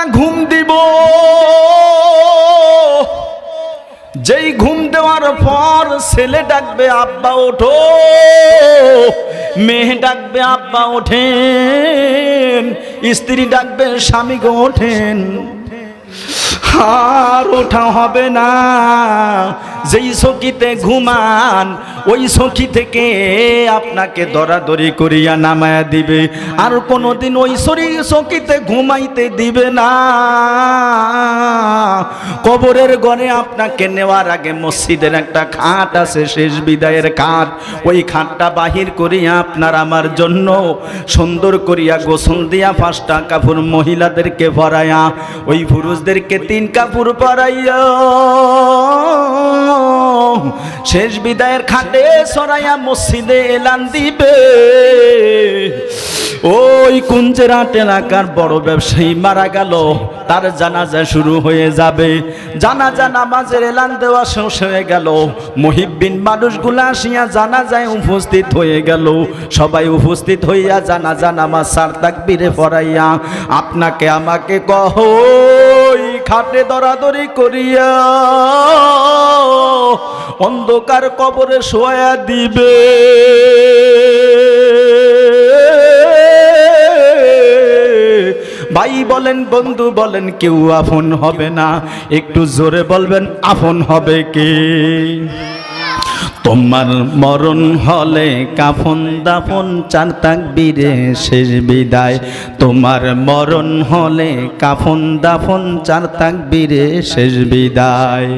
একটা ঘুম দিব। যেই ঘুম দেওয়ার পর ছেলে ডাকবে, আব্বা, ওঠো। মেয়ে ডাকবে, আব্বা, ওঠেন। স্ত্রী ডাকবে, স্বামী, গো, ওঠেন। আর ওঠা হবে না। যেই সখীতে ঘুমান, ওই সখী থেকে আপনাকে দরাদরি করিয়া নামায়া দিবে। আর কোনোদিন ওই শরীর সখীতে ঘুমাইতে দিবে না। কবরের ঘরে আপনাকে নেওয়ার আগে মসজিদের একটা খাট আছে, শেষ বিদায়ের খাট। ওই খাটটা বাহির করিয়া আপনার আমার জন্য সুন্দর করিয়া গোসল দিয়া পাঁচটা কাপড় মহিলাদেরকে ভরাইয়া ওই পুরুষদেরকে তিন কাপড় পরাইয়া। শেষ বিদায়ের খাটে সরাইয়া মসজিদে এলান দিবে। ওই কুঞ্জেরাট এলাকার বড় ব্যবসায়ী মারা গেল। তার জানাজা শুরু হয়ে যাবে। জানাজা নামাজের এলান দেওয়া শেষ হয়ে গেল। মহিবিন মানুষগুলা আসিয়া জানাজায় উপস্থিত হয়ে গেল। সবাই উপস্থিত হইয়া জানাজা নামাজ সার তাকবিরে পড়াইয়া, আপনাকে আমাকে কহ খাটে দরাদরি করিয়া অন্ধকার কবরে শোয়া দিবে। ভাই বলেন, বন্ধু বলেন, কেউ আফন হবে না। একটু জোরে বলবেন আফন হবে কে? তোমার মরণ হলে কাফন দাফন, চার তাকবীরে শেষ বিদায়। তোমার মরণ হলে কাফন দাফন, চার তাকবীরে শেষ বিদায়।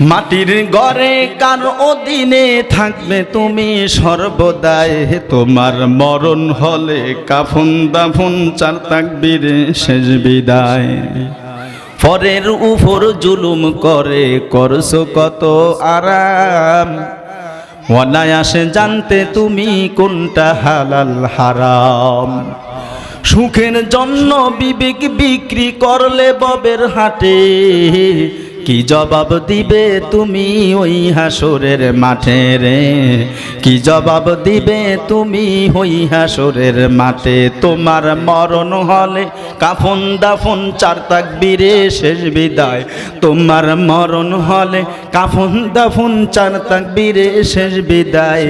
মাটির গড়ে কার অধীনে থাকবে তুমি সর্বদাই? তোমার মরণ হলে কাফন দাফন, চার তাকবীরে শেষ বিদায়। পরের উপর জুলুম করে, করছ কত আরাম? অনায়াসে জানতে তুমি কোনটা হালাল, হারাম। সুখের জন্য বিবেক বিক্রি করলে ববের হাটে কি জবাব দিবে তুমি ওই হাসরের মাঠে রে? কি জবাব দিবে তুমি ওই হাসরের মাঠে? তোমার মরণ হলে কাফন দাফন, চার তাকবীরে শেষ বিদায়। তোমার মরণ হলে কাফন দাফন, চার তাকবীরে শেষ বিদায়।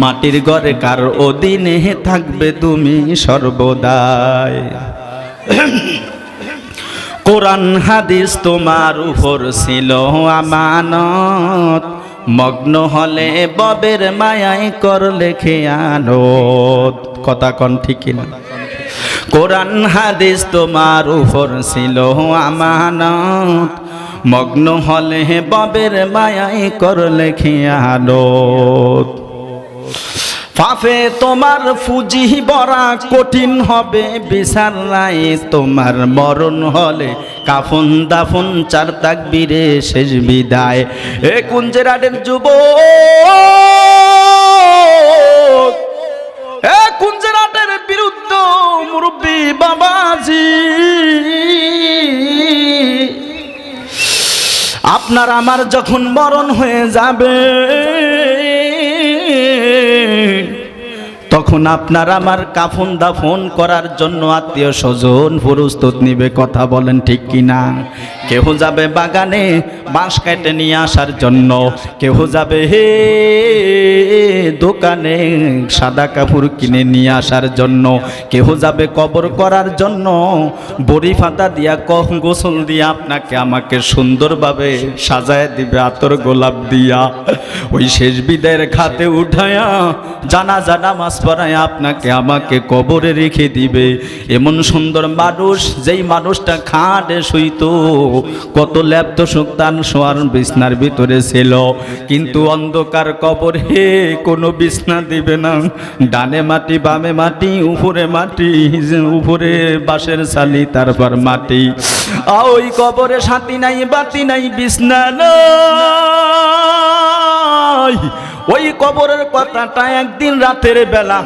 মাটির ঘরে কার অধীনে থাকবে তুমি সর্বদাই? কোরআন হাদিস তোমার উপর ছিল আমানত। মগ্ন হলে ববের মায়াই করলে খেয়ানত। কথা কন ঠিক না কোরআন হাদিস তোমার উপর ছিল আমানত। মগ্ন হলে ববের মায়াই করলে খেয়ানত। পাপে তোমার ফুজি বড়া কঠিন হবে বিচার নাই তোমার মরণ হলে কাফন দাফন, চার তাক তাকবীরে শেষ বিদায়। এ কুঞ্জেরাটের যুব এ কুঞ্জেরাটের বিরুদ্ধ মুরব্বী বাবাজি। আপনার আমার যখন মরণ হয়ে যাবে তখন আপনার আমার কাফন দাফন করার জন্য আত্মীয় স্বজন প্রস্তুত নিবে, কথা বলেন ঠিক কিনা? কেহ যাবে বাগানে বাঁশ কেটে নিয়ে আসার জন্য, কেহ যাবে হে দোকানে সাদা কাপড় কিনে নিয়ে আসার জন্য, কেহ যাবে কবর করার জন্য, বড়ি ফাতা দিয়া কহ গোসল দিয়া আপনাকে আমাকে সুন্দরভাবে সাজায় দিবে, আতর গোলাপ দিয়া। ওই শেষ বিদায়ের খাতে উঠায়া জানা জানা মাছ পরায় আপনাকে আমাকে কবরে রেখে দিবে। এমন সুন্দর মানুষ, যেই মানুষটা খাটে শুইতো কত ল্যাপ্ত সুক্তান শোয়ার বিছনার ভিতরে ছিল। কিন্তু অন্ধকার কবর হে কোনো বিছনা দিবে না। ডানে মাটি, বামে মাটি, উপরে মাটি, উপরে বাঁশের চালি, তারপর মাটি। ওই কবরে সাথী নাই, বাতি নাই, বিছনা নাই। ওই কবরের কথাটা একদিন রাতের বেলা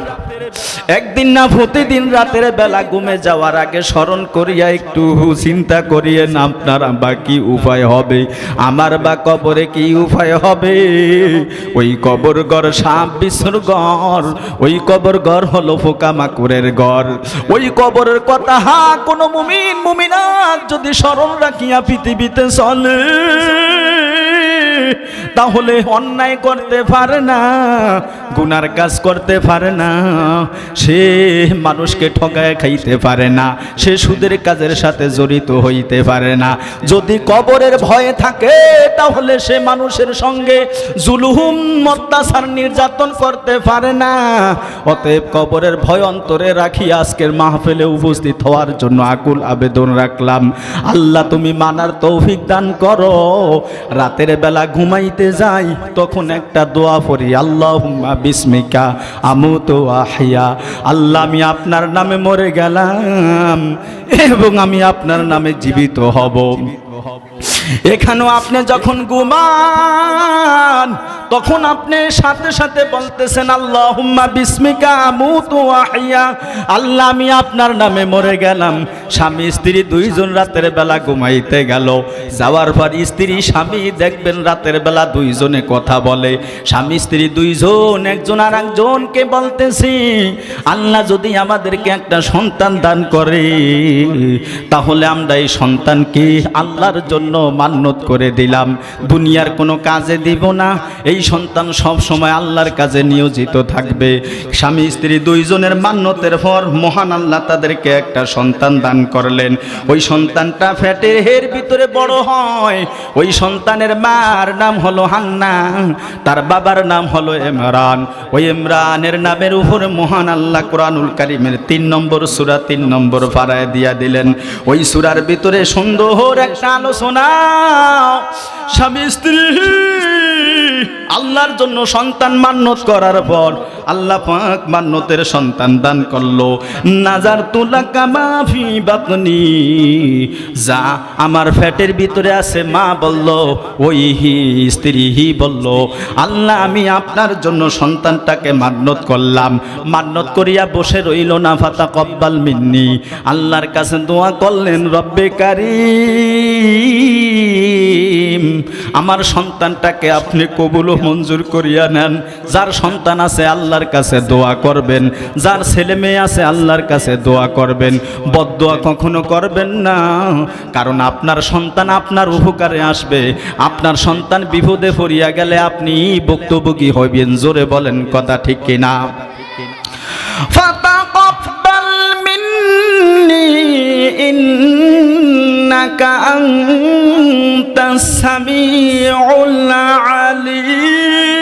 একদিন না প্রতিদিন রাতের বেলা ঘুমে যাওয়ার আগে স্মরণ করিয়া একটু চিন্তা করিয়ে না, আপনার বা কি উপায় হবে? আমার বা কবরে কি উপায় হবে? ওই কবর ঘর সাপ বিশ্বর ঘর, ওই কবর ঘর হলো পোকামাকুরের ঘর। ওই কবরের কথা হা, কোনো মুমিন, মুমিনাত যদি স্মরণ রাখিয়া পৃথিবীতে চলে। তাহলে অন্যায় করতে পারে না, গুনার কাজ করতে পারে না, সে মানুষকে ঠকায় খাইতে পারে না, সে সুদের কাজের সাথে জড়িত হইতে পারে না। যদি কবরের ভয়ে থাকে, তাহলে সে মানুষের সঙ্গে জুলুহুম অত্যাচার নির্যাতন করতে পারে না। অতএব কবরের ভয় অন্তরে রাখি, আজকের মাহফিলে উপস্থিত হওয়ার জন্য আকুল আবেদন রাখলাম। আল্লাহ তুমি মানার তৌফিক দান করো। রাতের বেলা ঘুমাইতে যাই, তখন একটা দোয়া পড়ি আল্লাহ বিস্মিকা আমু তো আহিয়া। আল্লাহ, আমি আপনার নামে মরে গেলাম এবং আমি আপনার নামে জীবিত হব। এখানেও আপনি যখন ঘুমান, তখন আপনি সাথে সাথে বলতেছেন আল্লাহ বিস্মিকা আহিয়া আল্লাহ, আমি আপনার নামে মরে গেলাম। স্বামী, স্ত্রী দুইজন রাতের বেলা ঘুমাইতে গেল। যাওয়ার পর স্ত্রী, স্বামী দেখবেন রাতের বেলা দুইজনে কথা বলে। স্বামী, স্ত্রী দুইজন, একজন আর একজনকে বলতেছি, আল্লাহ যদি আমাদেরকে একটা সন্তান দান করে, তাহলে আমরা এই সন্তানকে আল্লাহর জন্য মান্যত করে দিলাম। দুনিয়ার কোনো কাজে দিব না। এই সন্তান সব সময় আল্লাহর কাজে নিয়োজিত থাকবে। স্বামী, স্ত্রী দুইজনের মান্যতের পর মহান আল্লাহ তাদেরকে একটা সন্তান দান করলেন। ওই সন্তানটা ফ্যাটের হের ভিতরে বড় হয়। ওই সন্তানের মার নাম হলো হান্না। তার বাবার নাম হলো ইমরান। ওই ইমরানের নামের উপরে মহান আল্লাহ কোরআনুল কারিমের তিন নম্বর সুরা, তিন নম্বর ফারায় দিয়া দিলেন। ওই সুরার ভিতরে সুন্দর একটা আলোচনা স্বামী স্ত্রী আল্লাহর জন্য সন্তান মান্যত করার পর আল্লাহ পাক মান্যতের সন্তান দান করল। নাজার তুলা কামাফি বাতনি। যা আমার ফ্যাটের ভিতরে আছে, মা বলল, ওই হি স্ত্রী হি বলল, আল্লাহ আমি আপনার জন্য সন্তানটাকে মান্নত করলাম। মান্নত করিয়া বসে রইল না, ফাতা কব্বাল মিন্নি। আল্লাহর কাছে দোয়া করলেন, রব্বে কারিম, আমার সন্তানটাকে আপনি কবুল মঞ্জুর করিয়া নেন। যার সন্তান আছে আল্লাহর কাছে দোয়া করবেন যার ছেলে মেয়ে আছে আল্লাহর কাছে দোয়া করবেন বদোয়া কখনো করবেন না কারণ আপনার সন্তান আপনার উপকারে আসবে আপনার সন্তান বিপদে পড়িয়া গেলে আপনি ভুক্তভোগী হইবেন জোরে বলেন কথা ঠিক কিনা فتقبل مني إنك أنت السميع العليم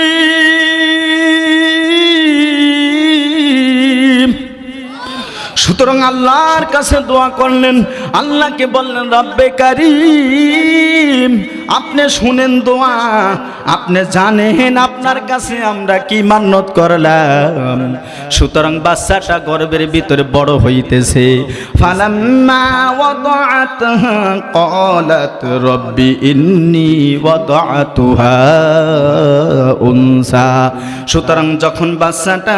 সুতরাং আল্লাহর কাছে দোয়া করলেন আল্লাহকে বললেন রব্বে কারিম আপনি শুনেন দোয়া, আপনি জানেন আপনার কাছে আমরা কি মান্যত করলাম। সুতরাং বাচ্চাটা গর্বের ভিতরে বড় হইতেছে। সুতরাং যখন বাচ্চাটা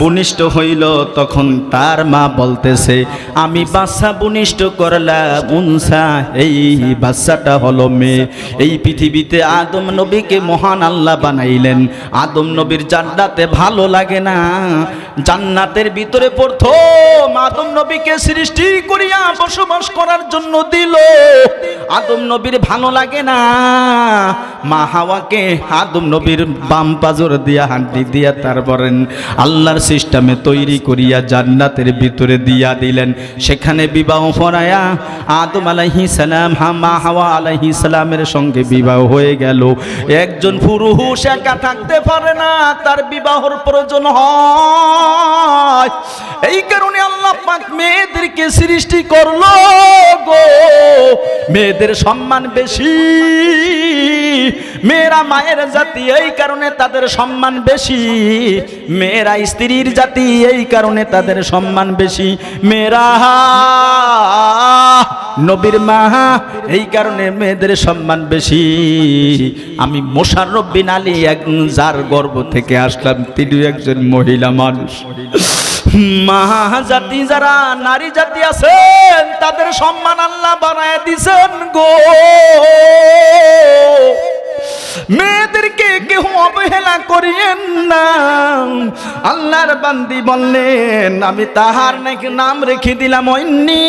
বনিষ্ঠ হইল, তখন তার মা বলতেছে, আমি বাচ্চা বনিষ্ঠ করলাম, উনসা, এই বাচ্চাটা হলো মেয়ে। এই পৃথিবীতে আদম নবীকে মহান আল্লাহ বানাইলেন। আদম নবীর জান্নাতে ভালো লাগে না। জান্নাতের ভিতরে প্রথম আদম নবীকে সৃষ্টি করিয়া বসবাস করার জন্য দিল। আদম নবীর ভালো লাগে না। মা হাওয়াকে আদম নবীর বাম পাজর দিয়া, হাড্ডি দিয়া তারপরে আল্লাহর সিস্টেমে তৈরি করিয়া জান্নাতের ভিতরে দিয়া দিলেন। সেখানে বিবাহ পড়ায়া আদম আলাইহি সালাম হা মা হাওয়া আলাইহি সালামের সঙ্গে বিবাহ হয়ে গেল। একজন পুরুষ একা থাকতে পারে না, তার বিবাহর প্রয়োজন হয়। এই কারণে আল্লাহ পাক মেয়েদেরকে সৃষ্টি করল গো। মেয়েদের সম্মান বেশি, মেয়েরা মায়ের জাতি, এই কারণে তাদের সম্মান বেশি। মেয়েরা স্ত্রীর জাতি, এই কারণে তাদের সম্মান বেশি। মেয়েরা নবীর মা, এই কারণে মেয়েদের সম্মান বেশি। আমি মোশাররফ বিন আলী এক যার গর্ব থেকে আসলাম তিনি একজন মহিলা মানুষ। মা জাতি যারা, নারী জাতি আছেন, তাদের সম্মান আল্লাহ বানায় দিছেন গো। মেয়েদেরকে কেউ অবহেলা করিয়েন না। আল্লাহর বান্দি বললেন, আমি তাহার নাকি নাম রেখে দিলাম অন্যি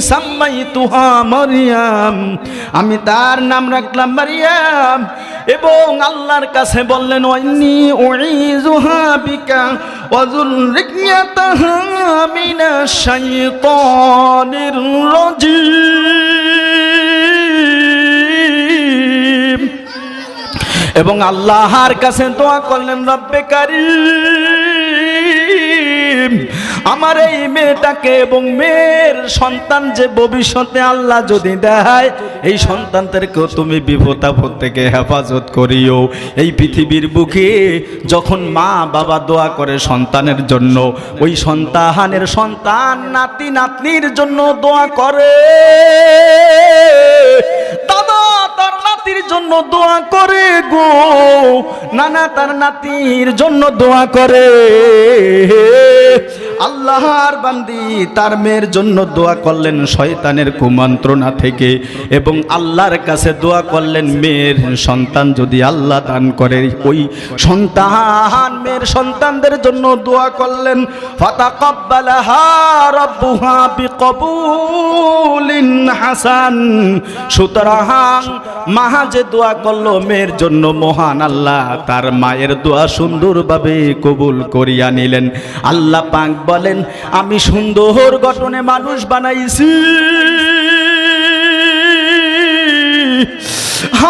সাম্মাই তুহা মরিয়াম। আমি তার নাম রাখলাম মারিয়াম। এবং আল্লাহর কাছে বললেন অন্যি ওইজুহা বিকা অজুল রিকমিয়া তাহা মিনা শাইতানির রাজিম। এবং আল্লাহর কাছে দোয়া করলেন, রব্বে কারিম, আমার এই মেয়েটাকে এবং মেয়ের সন্তান যে ভবিষ্যতে আল্লাহ যদি দেয়, এই সন্তানদেরকেও তুমি বিপদ আপদ থেকে হেফাজত করিও। এই পৃথিবীর বুকে যখন মা বাবা দোয়া করে সন্তানের জন্য, ওই সন্তানের সন্তান নাতি নাতনির জন্য দোয়া করে দাদা তার নাতির জন্য দোয়া করে গো। নানা তার নাতির জন্য দোয়া করে। আল্লাহর বান্দি তার মেয়ের জন্য দোয়া করলেন শয়তানের কুমন্ত্রণা থেকে এবং আল্লাহর কাছে দোয়া করলেন মেয়ের সন্তান যদি আল্লাহ দান করে, ওই সন্তান মেয়ের সন্তানদের জন্য দোয়া করলেন। হাসান। সুতরাং মাহা যে দোয়া করল মেয়ের জন্য মহান আল্লাহ, তার মায়ের দোয়া সুন্দরভাবে কবুল করিয়া নিলেন। আল্লাহ পাক বলেন, আমি সুন্দর গঠনে মানুষ বানাইছি।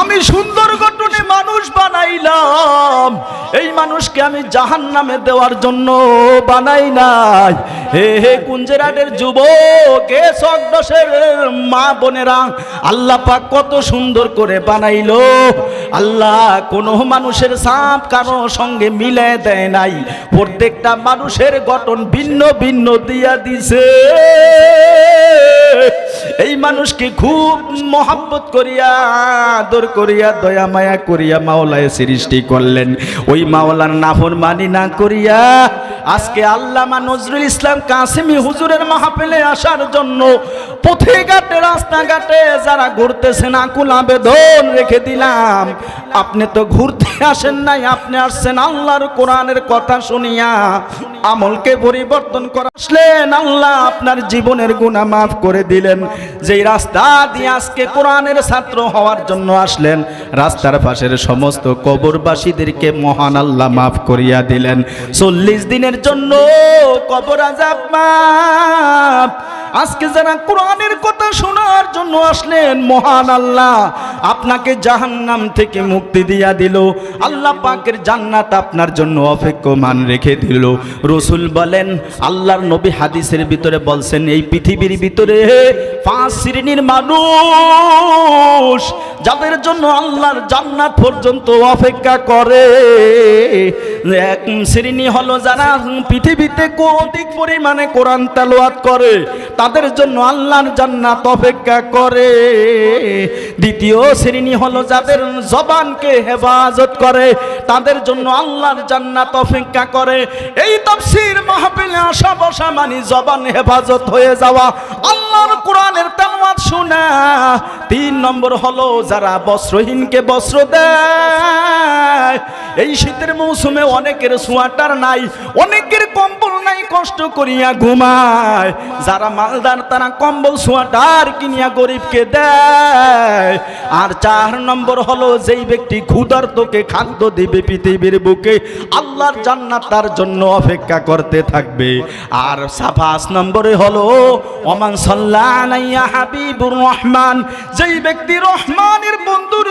আমি সুন্দর গঠনে মানুষ বানাইলাম। এই মানুষকে আমি জাহান নামে দেওয়ার জন্য বানাই নাই। হে হে কুঞ্জেরাটের যুবক, হে সকদশের মা বোনেরা, আল্লাহ পাক কত সুন্দর করে বানাইলো। আল্লাহ কোনো মানুষের সাপ কারও সঙ্গে মিলে দেয় নাই। প্রত্যেকটা মানুষের গঠন ভিন্ন ভিন্ন দিয়া দিছে। এই মানুষকে খুব মহাব্বত করিয়া, আদর করিয়া, দয়া মায়া করিয়া মাওলায় সৃষ্টি করলেন। ওই মাওলার নাফর মানি না করিয়া আজকে আল্লামা নজরুল ইসলাম কাসিমি হুজুরের মাহফিলে আসার জন্য পথে ঘাটে রাস্তাঘাটে যারা ঘুরতেছেন আকুল আবেদন রেখে দিলাম। আপনি তো ঘুরতে আসেন নাই, আপনি আসছেন আল্লাহর কোরআনের কথা শুনিয়া আমলকে পরিবর্তন করে। আসলেন আল্লাহ আপনার জীবনের গুণা মাফ করে দিলেন। যেই রাস্তা দিয়ে আজকে কোরআনের ছাত্র হওয়ার জন্য আসলেন, রাস্তার পাশের সমস্ত কবরবাসীদেরকে মহান আল্লাহ মাফ করিয়া দিলেন। চল্লিশ দিনের জন্য কবর আজাব মাফ। আজকে যারা কোরআনের কথা শোনার জন্য আসলেন, মহান আল্লাহ, আপনাকে জাহান্নাম থেকে মুক্তি দিয়া দিল। আল্লাহ পাকের জান্নাত আপনার জন্য অপেক্ষমান রেখে দিল। রসুল বলেন, আল্লাহর নবী হাদিসের ভিতরে বলছেন, এই পৃথিবীর ভিতরে পাঁচ শ্রেণির মানুষ, যাদের জন্য আল্লাহর জান্নাত পর্যন্ত অপেক্ষা করে। এক শ্রেণি হলো যারা পৃথিবীতে অধিক পরিমাণে কোরআন তেলোয়াত করে, তাদের জন্য আল্লাহর জান্নাত অপেক্ষা করে। দ্বিতীয় শ্রেণি হলো যাদের জবানকে হেফাজত করে, তাদের জন্য আল্লাহর জান্নাত অপেক্ষা করে। এই তাফসীর মাহফিলে আসা বসা মানে জবান হেফাজত হয়ে যাওয়া। আল্লাহর কোরআনের তেলাওয়াত শোনা। তিন নম্বর হলো যারা বস্ত্রহীনকে বস্ত্র দেয়। এই শীতের মৌসুমে অনেকের সোয়াটার নাই অনেকের কম্বল নাই, কষ্ট করিয়া ঘুমায়। যারা মালদার, তারা কম্বল সোয়াটার কিনিয়া গরিবকে দেয়। আর চার নম্বর হলো, যেই ব্যক্তি ক্ষুধার্তকে খাদ্য দিবে পৃথিবীর বুকে, আল্লাহর জান্নাত তার জন্য অপেক্ষা করতে থাকবে। আর পাঁচ নম্বরে হলো, ওমান সাল্লাহ হাবিবুর রহমান, যেই ব্যক্তি রহমানের বন্ধুর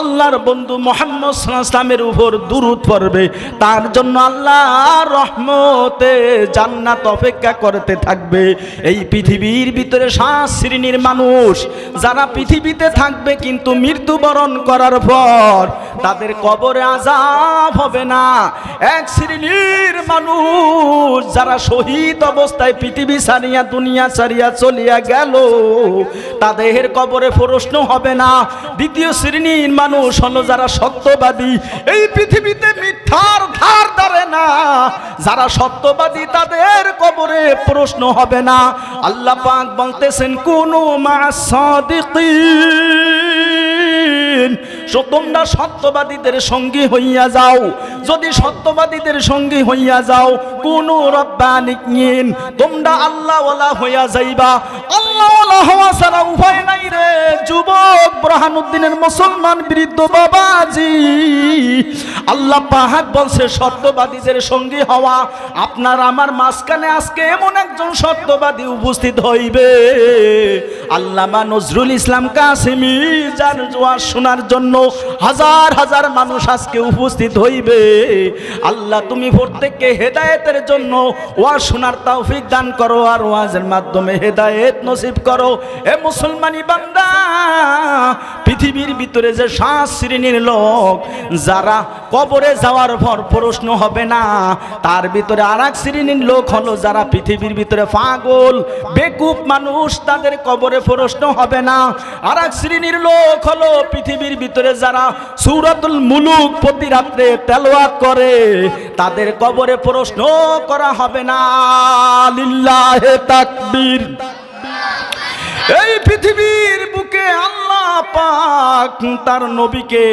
আল্লাহর বন্ধু মোহাম্মদ সাল্লামের উপর দুরুদ পড়বে তার জন্য আল্লাহ রহমতে জান্নাত অপেক্ষা করতে থাকবে। এই পৃথিবীর ভিতরে সাত শ্রেণির মানুষ যারা পৃথিবীতে থাকবে কিন্তু মৃত্যুবরণ করার পর তাদের কবরে আজাব হবে না। এক শ্রেণির মানুষ যারা শহীদ অবস্থায় পৃথিবী ছাড়িয়া, দুনিয়া ছাড়িয়া চলিয়া গেল, তাদের কবরে প্রশ্ন হবে না। দ্বিতীয় শ্রেণির মানুষ হলো যারা সত্যবাদী। এই পৃথিবীতে মিথ্যার ধার ধরে না। যারা সত্যবাদী, তাদের কবরে প্রশ্ন হবে না। আল্লাহ পাক বলতেছেন, কোন মা সাদিকিন তোমরা সত্যবাদীদের সঙ্গী হইয়া যাও। যদি সত্যবাদীদের সঙ্গী হইয়া যাও, কোন রব্বানিকিন তোমরা আল্লাহওয়ালা হইয়া যাইবা। আল্লাহওয়ালা হওয়া ছাড়া উপায় নাই রে। যুবক ব্রহানুদ্দিনের মুসলমান বৃদ্ধ বাবাজি। আল্লাহ পাহাড় বলছে, সত্যবাদীদের সঙ্গী হওয়া, আপনার আমার মাঝখানে আজকে এমন একজন সত্যবাদী উপস্থিত হইবে। আল্লামা নজরুল ইসলাম কাসিমি, যার জোয়ার শোনার জন্য হাজার হাজার মানুষ আজকে উপস্থিত হইবে। আল্লাহ, তুমি প্রত্যেককে হেদায়েতের জন্য ওয়াজ শোনার তৌফিক দান করো আর ওয়াজের মাধ্যমে হেদায়েত নসিব করো। এ মুসলমানি বান্দা, পৃথিবীর ভিতরে যে সাত শ্রেণির লোক, যারা কবরে যাওয়ার পর প্রশ্ন হবে না, তার ভিতরে আর এক শ্রেণির লোক হলো যারা পৃথিবীর ভিতরে পাগল, বেকুব মানুষ, তাদের কবরে প্রশ্ন হবে না। আর এক শ্রেণির লোক হলো পৃথিবীর ভিতরে যারা সুরাতুল মুলুক প্রতি রাত্রে তেলোয়াত করে, তাদের কবরে প্রশ্ন করা হবে না। লিল্লাহে তাকবীর। এই পৃথিবীর বুকে আল্লাহ পাক তার নবীকে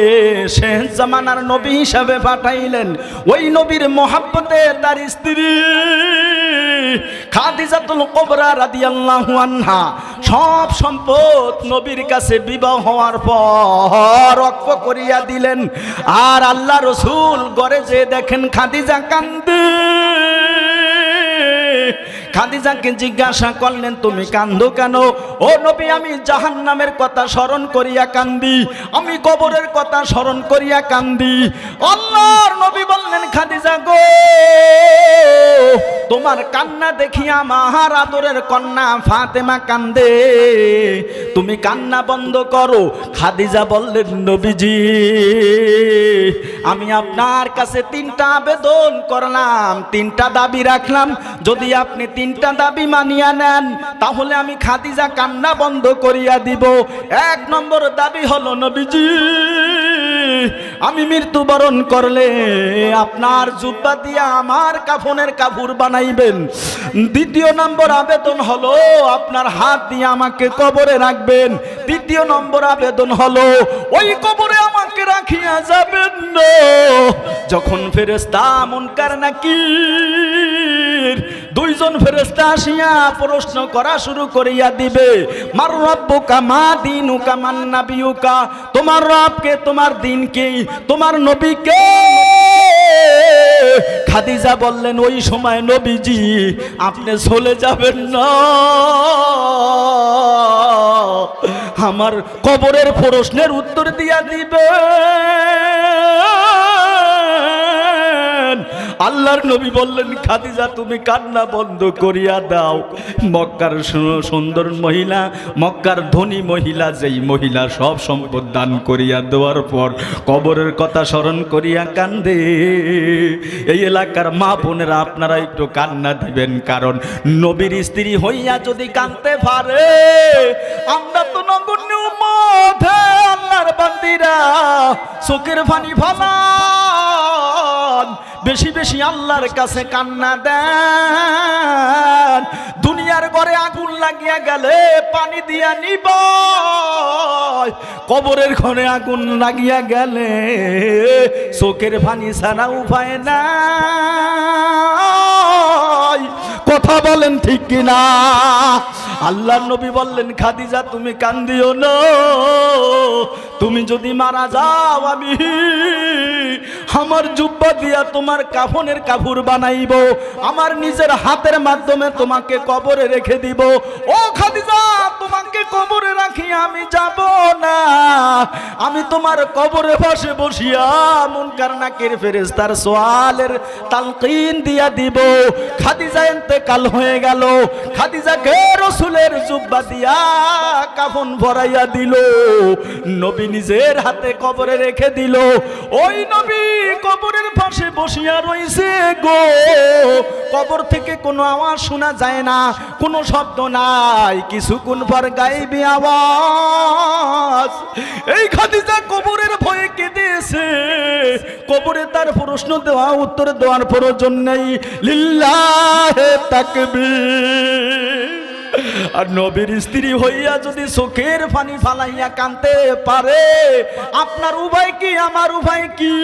শেষ জামানার নবী হিসাবে পাঠাইলেন। ওই নবীর মহাব্বতে তার স্ত্রী। খাদিজাতুল কোবরা রাদিয়াল্লাহু আনহা, সব সম্পদ নবীর কাছে বিবাহ হওয়ার পর রক্ত করিয়া দিলেন। আর আল্লাহ রসুল গড়ে যে দেখেন খাদিজা কান্দে। খাদিজাকে জিজ্ঞাসা করলেন, তুমি কান্দো কেন? ও নবী, আমি জাহান নামের কথা স্মরণ করিয়া কান্দি, আমি কবরের কথা স্মরণ করিয়া কান্দি। আল্লাহর নবী বললেন, খাদিজা গো, তোমার কান্না দেখিয়া মাহার আদরের কন্যা ফাতেমা কান্দে। তুমি কান্না বন্ধ করো। খাদিজা বললেন, নবীজি, আমি আপনার কাছে তিনটা আবেদন করলাম, তিনটা দাবি রাখলাম। যদি আপনি তিনটা দাবি মানিয়া নেন, তাহলে আমি খাদিজা কান্না বন্ধ করিয়া দিব। এক নম্বর দাবি হলো, নবীজি আমি মৃত্যুবরণ করলে আপনার জুব্বা দিয়া আমার কাফনের কাপড় বানাইবেন। দ্বিতীয় নম্বর আবেদন হলো আপনার হাত দিয়ে আমাকে কবরে রাখবেন। তৃতীয় নম্বর আবেদন হলো ওই কবরে আমাকে রাখিয়া যাবেন যখন ফেরেস্তা মুনকার নাকি দুইজন ফেরেস্তা আসিয়া প্রশ্ন করা শুরু করিয়া দিবে, মার রব্বুকা, মা দিনুকা, মান নাবিয়ুকা? তোমার রবকে, তোমার দিন কি তোমার নবীকে? খাদিজা বললেন, ওই সময় নবীজি, আপনি চলে যাবেন না। আমার কবরের প্রশ্নের উত্তর দিয়া দিবে। আল্লাহর নবী বললেন, খাদিজা, তুমি কান্না বন্ধ করিয়া দাও। মক্কার সুন্দর মহিলা, মক্কার ধনী মহিলা, যেই মহিলা সব সম্পদ দান করিয়া দেওয়ার পর কবরের কথা স্মরণ করিয়া কান্দে। এই এলাকার মা বোনেরা, আপনারা একটু কান্না দিবেন, কারণ নবীর স্ত্রী হইয়া যদি কানতে পারে, আমরা তো নগণ্য হে আল্লাহর বান্দিরা, চোখের পানি বেশি বেশি আল্লাহর কাছে কান্না দেন। দুনিয়ার ঘরে আগুন লাগিয়া গেলে পানি দিয়া নিব কবরের ঘরে আগুন লাগিয়া গেলে চোখের পানি ছাড়া উপায় নাই। কথা বলেন ঠিক কিনা? আল্লাহ নবী বললেন, খাদিজা, তুমি কান্দিও না। তুমি যদি মারা যাও, আমি আমার জুব্বা দিয়া তোমার কাফনের কাপড় বানাইব। আমার নিজের হাতের মাধ্যমে তোমাকে কবরে রেখে দিব। ও খাদিজা, তোমাকে কবরে রাখি, আমি যাব না। আমি তোমার কবরে বসে বসিয়া মুনকার নাকির ফেরেস্তার সোয়ালের তালকিন দিয়া দিব। খাদিজা এতে ইন্তেকাল হয়ে গেল। খাদিজা খাদিজাকে রসুলের জুব্বা দিয়া কাফন ভরাইয়া দিল। নবী নিজের হাতে কবরে রেখে দিল। ওই নবী কবরের পাশে বসিয়া রইছে গো। কবর থেকে কোনো আওয়াজ শোনা যায় না, কোনো শব্দ নাই, কিছুক্ষণ পর গাইবি আওয়াজ। এই খাদিজা কবরের ভয়ে কেঁদেছে। কবরে তার প্রশ্ন দেওয়া, উত্তর দেওয়ার প্রয়োজন নেই। লিল্লাহে তাকবীর। আর নবীর স্ত্রী হইয়া যদি চোখের ফানি ফালাইয়া কানতে পারে, আপনার উভয় কি, আমার উভয় কি?